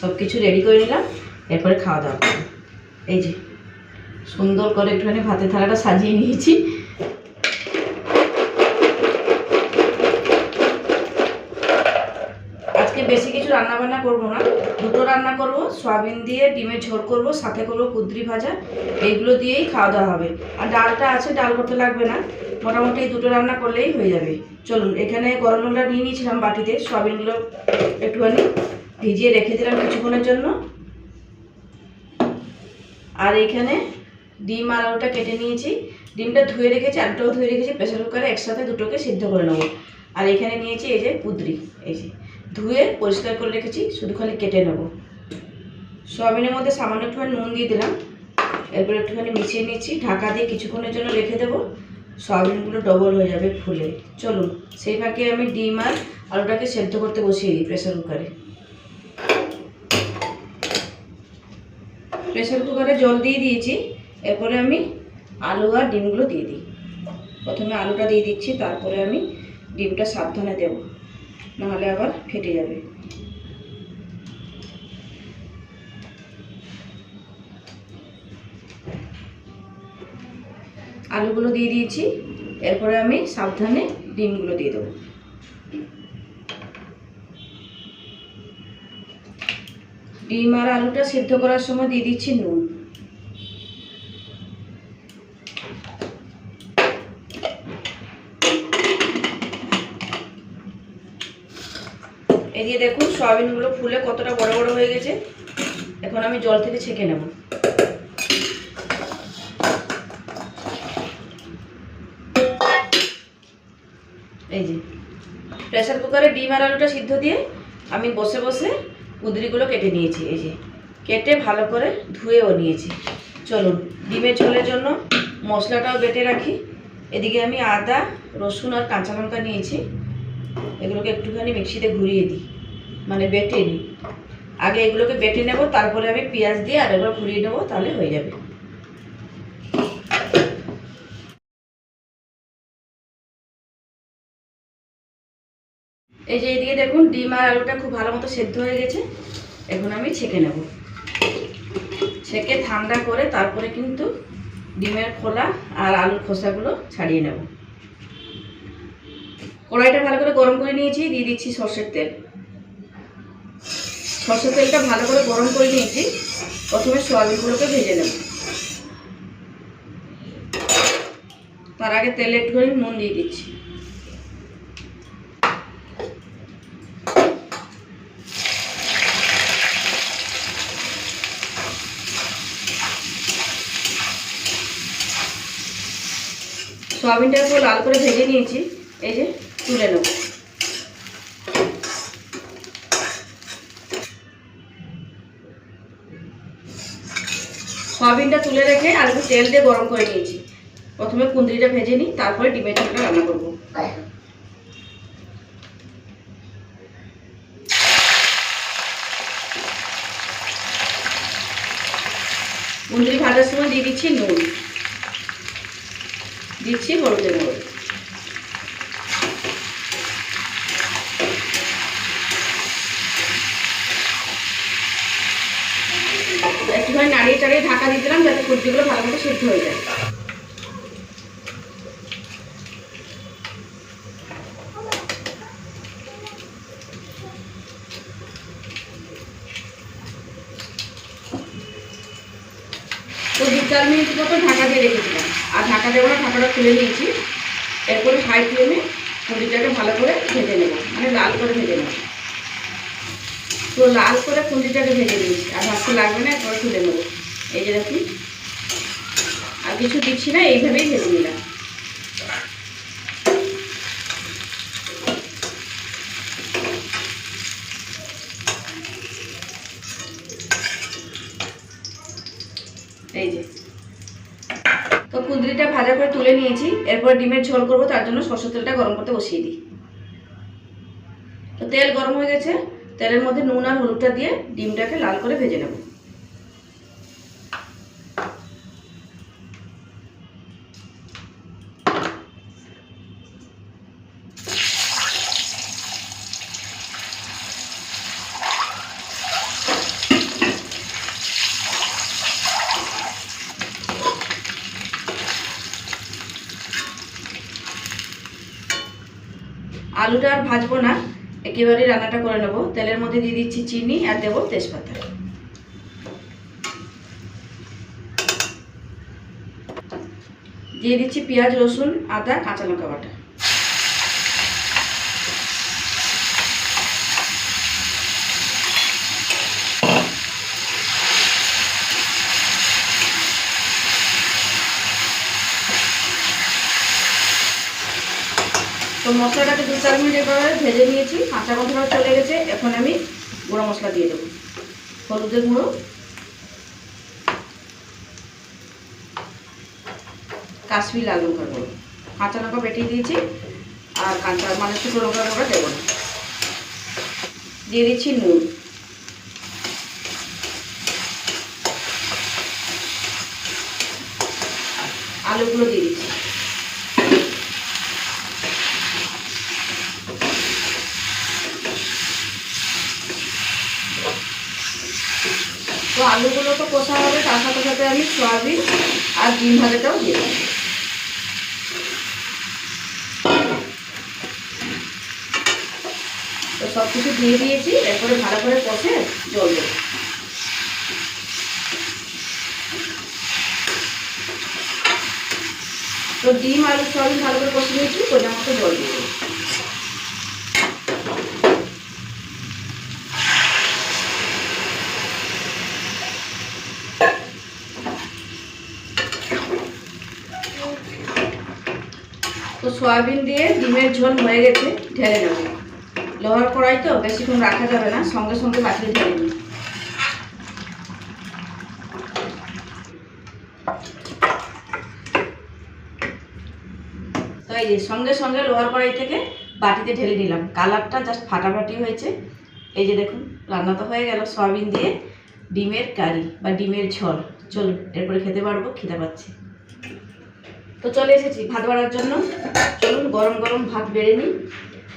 সব কিছু রেডি করে নিলাম, এরপরে খাওয়া দাওয়া করব। এই যে, সুন্দর করে একটুখানি ভাতের থালাটা সাজিয়ে নিয়েছি। আজকে বেশি কিছু রান্না বান্না করব না, দুটো রান্না করব, সয়াবিন দিয়ে ডিমের ঝোল করব, সাথে করব কুদ্রি ভাজা এইগুলো দিয়েই খাওয়া দাওয়া হবে। আর ডালটা আছে, ডাল করতে লাগবে না, মোটামুটি দুটো রান্না করলেই হয়ে যাবে। চলুন, এখানে গরম জলটা নিয়ে নিয়েছিলাম বাটিতে, সয়াবিনগুলো একটুখানি ভিজিয়ে রেখে দিলাম কিছুক্ষণের জন্য। আর এখানে ডিম আর আলুটা কেটে নিয়েছি। ডিমটা ধুয়ে রেখেছি, আলুটাও ধুয়ে রেখেছি, প্রেসার কুকারে একসাথে দুটোকে সিদ্ধ করে নেব। আর এখানে নিয়েছি এই যে কুদ্রি এই যে। ধুয়ে পরিষ্কার করে রেখেছি, শুধু খালি কেটে নেব। সয়াবিনের মধ্যে সামান্য একটুখানি নুন দিয়ে দিলাম। এরপর একটুখানি মিশিয়ে নিচ্ছি, ঢাকা দিয়ে কিছুক্ষণের জন্য রেখে দেবো। সয়াবিনগুলো ডবল হয়ে যাবে ফুলে। চলুন, সেই ফাঁকে আমি ডিম আর আলুটাকে সেদ্ধ করতে বসিয়ে দিই প্রেসার কুকারে। প্রেসার কুকারে জল দিয়ে দিয়েছি। এরপরে আমি আলু আর ডিমগুলো দিয়ে দিই। প্রথমে আলুটা দিয়ে দিচ্ছি, তারপরে আমি ডিমটা সাবধানে দেব। নাহলে আবার ফেটে যাবে। আলুগুলো দিয়ে দিয়েছি। এরপরে আমি সাবধানে ডিমগুলো দিয়ে দেবো। ডিম আর আলুটা সিদ্ধ করার সময় দিয়ে দিচ্ছি নুন। এদিকে দেখুন, সয়াবিনগুলো ফুলে কতটা বড় বড় হয়ে গেছে। এখন আমি জল থেকে ছেঁকে নেব। এই যে প্রেশার কুকারে ডিম আর আলুটা সিদ্ধ দিয়ে আমি বসে বসে কুদরিগুলো কেটে নিয়েছি, এই যে। কেটে ভালো করে ধুয়েও নিয়েছি। চলুন, ডিমের ঝোলের জন্য মশলাটাও বেটে রাখি। এদিকে আমি আদা, রসুন আর কাঁচা লঙ্কা নিয়েছি। এগুলোকে একটুখানি মিক্সিতে ঘুরিয়ে দিই। মানে বেটে নিই। আগে এগুলোকে বেটে নেব, তারপরে আমি পেঁয়াজ দিয়ে আর একবার ঘুরিয়ে নেব, তাহলে হয়ে যাবে। এই যে এইদিকে দেখুন, ডিম আর আলুটা খুব ভালো মতো সেদ্ধ হয়ে গেছে। এখন আমি ছেঁকে নেব। ছেঁকে ঠান্ডা করে তারপরে কিন্তু ডিমের খোলা আর আলুর খোসাগুলো ছাড়িয়ে নেব। কড়াইটা ভালো করে গরম করে নিয়েছি, দিয়ে দিচ্ছি সর্ষের তেল। সর্ষের তেলটা ভালো করে গরম করে নিয়েছি। প্রথমে সোয়াবিনগুলোকে ভেজে নেব। তার আগে তেলে একটুখানি নুন দিয়ে দিচ্ছি। সোয়াবিনটা পুরো লাল করে ভেজে নিয়েছি। এই যে তুলে নেব। সয়াবিনটা তুলে রেখে আর একটু তেল দিয়ে গরম করে নিয়েছি। প্রথমে কুন্দ্রিটা ভেজে নিই, তারপরে ডিমের ঝোলটা রান্না করব। কুন্দ্রি ভাজার সময় দিয়ে দিচ্ছি নুন। দিচ্ছি হলুদের গুঁড়ো। একটুখানি নাড়িয়ে চাড়িয়ে ঢাকা দিলাম যাতে সবজিগুলো ভালো সিদ্ধ হয়ে যায়। তো দু চার মিনিট ঢাকা দিয়ে রেখেছিলাম আর ঢাকা দেবো না, ঢাকাটা খুলে নিয়েছি। এরপরে হাই ফ্লেমে কুঁদিটাকে ভালো করে ভেজে নেব মানে লাল করে ভেজে নেব। তো লাল করে কুঁদিটাকে ভেজে নিয়েছি, আর ভাজতে লাগবে না, এরপরে তুলে নেব। এই যে দেখুন, আর কিছু দিচ্ছি না, এইভাবেই ভেজে নিলাম এই যে তো ভাজা করে তুলে নিয়েছি, এরপর ডিমের ঝোল করব, তার জন্য সরষের তেলটা গরম করতে বসিয়ে দিই। তো তেল গরম হয়ে গেছে, তেলের মধ্যে নুন আর হলুদটা দিয়ে ডিমটাকে লাল করে ভেজে নেব। আলুটা আর ভাজবো না একেবারেই রান্নাটা করে নেব। তেলের মধ্যে দিয়ে দিচ্ছি চিনি আর দেবো তেজপাতা। দিয়ে দিচ্ছি পেঁয়াজ, রসুন, আদা, কাঁচা লঙ্কা বাটা। মশলাটাকে দু চার মিনিট এভাবে ভেজে নিয়েছি। কাঁচা গন্ধটা চলে গেছে। এখন আমি গুঁড়ো মশলা দিয়ে দেবো। হলুদের গুঁড়ো। কাশ্মীর লাল লঙ্কার গুঁড়ো। কাঁচা লঙ্কা বেটে দিয়েছি। আর কাঁচা মানে শুকনো লঙ্কার গুঁড়ো দেবো না। দিয়ে দিচ্ছি নুন। আলুগুলো দিয়ে দিচ্ছি তো আলুগুলো তো কষা হবে তার সাথে আমি সয়াবিন আর ডিম ভাজাটাও দিয়ে দেবো। তো সব কিছু দিয়ে দিয়েছি, এরপরে ভালো করে কষে জল দেবো। তো ডিম আলু সয়াবিন ভালো করে কষে নিয়েছি পরিমাণ মতো জল দিয়ে দেবো তো সয়াবিন দিয়ে ডিমের ঝোল হয়ে গেছে, ঢেলে নেব। লোহার কড়াই তো, বেশিক্ষণ রাখা যাবে না, সঙ্গে সঙ্গে বাটিতে ঢেলে নিই তো এই যে, সঙ্গে সঙ্গে লোহার কড়াই থেকে বাটিতে ঢেলে নিলাম। কালারটা জাস্ট ফাটাফাটি হয়েছে। এই যে দেখুন, রান্না তো হয়ে গেল, সয়াবিন দিয়ে ডিমের কারি বা ডিমের ঝোল। চলুন, এরপরে খেতে পারব, খিদে পাচ্ছি। তো চলে এসেছি ভাত বাড়ার জন্য। চলুন, গরম গরম ভাত বেড়ে নিই।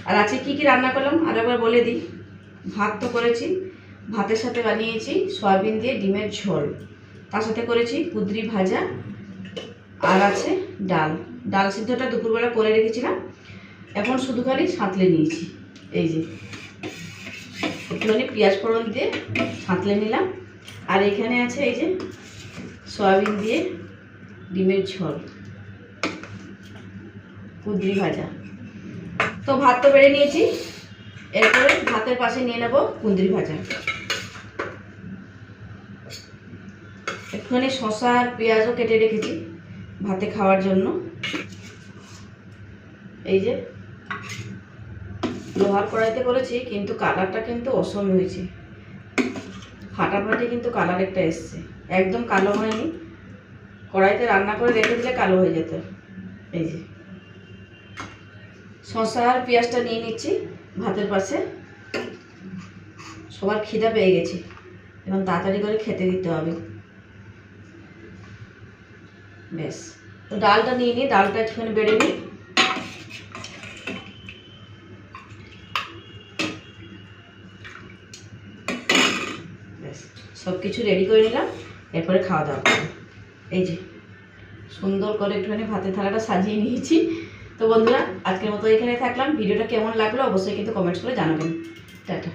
আর আজকে কী কী রান্না করলাম? আর একবার বলে দিই। ভাত তো করেছি, ভাতের সাথে বানিয়েছি সয়াবিন দিয়ে ডিমের ঝোল। তার সাথে করেছি কুদরি ভাজা, আর আছে ডাল। ডাল সিদ্ধটা দুপুরবেলা করে রেখেছিলাম। এখন শুধু খালি সাঁতলে নিয়েছি। এই যে, একটুখানি পেঁয়াজ ফোড়ন দিয়ে সাঁতলে নিলাম। আর এখানে আছে এই যে সয়াবিন দিয়ে ডিমের ঝোল। কুদরি ভাজা। তো ভাত তো বেড়ে নিয়েছি। এরপরে ভাতের পাশে নিয়ে নেব কুঁদরি ভাজা। একটুখানি শশা আর পেঁয়াজও কেটে রেখেছি ভাতে খাওয়ার জন্য। এই যে, লোহার কড়াইতে করেছি, কিন্তু কালারটা কিন্তু অসম হয়েছে। ফাটাফাটি কিন্তু কালার একটা এসছে। একদম কালো হয়নি। কড়াইতে রান্না করে রেখে দিলে কালো হয়ে যেত। এই যে। শসা আর পেঁয়াজটা নিয়ে নিচ্ছি ভাতের পাশে। সবার খিদা পেয়ে গেছে। এবং তাড়াতাড়ি করে খেতে দিতে হবে। বেশ তো ডালটা নিয়ে নিই ডালটা একটুখানি বেড়ে নিই। সব কিছু রেডি করে নিলাম, এরপরে খাওয়া দাওয়া এই যে, সুন্দর করে একটুখানি ভাতের থালাটা সাজিয়ে নিয়েছি। তো বন্ধুরা, আজকের মতো এখানে থাকলাম। ভিডিওটা কেমন লাগল অবশ্যই কিন্তু কমেন্টস করে জানাবেন। টাটা।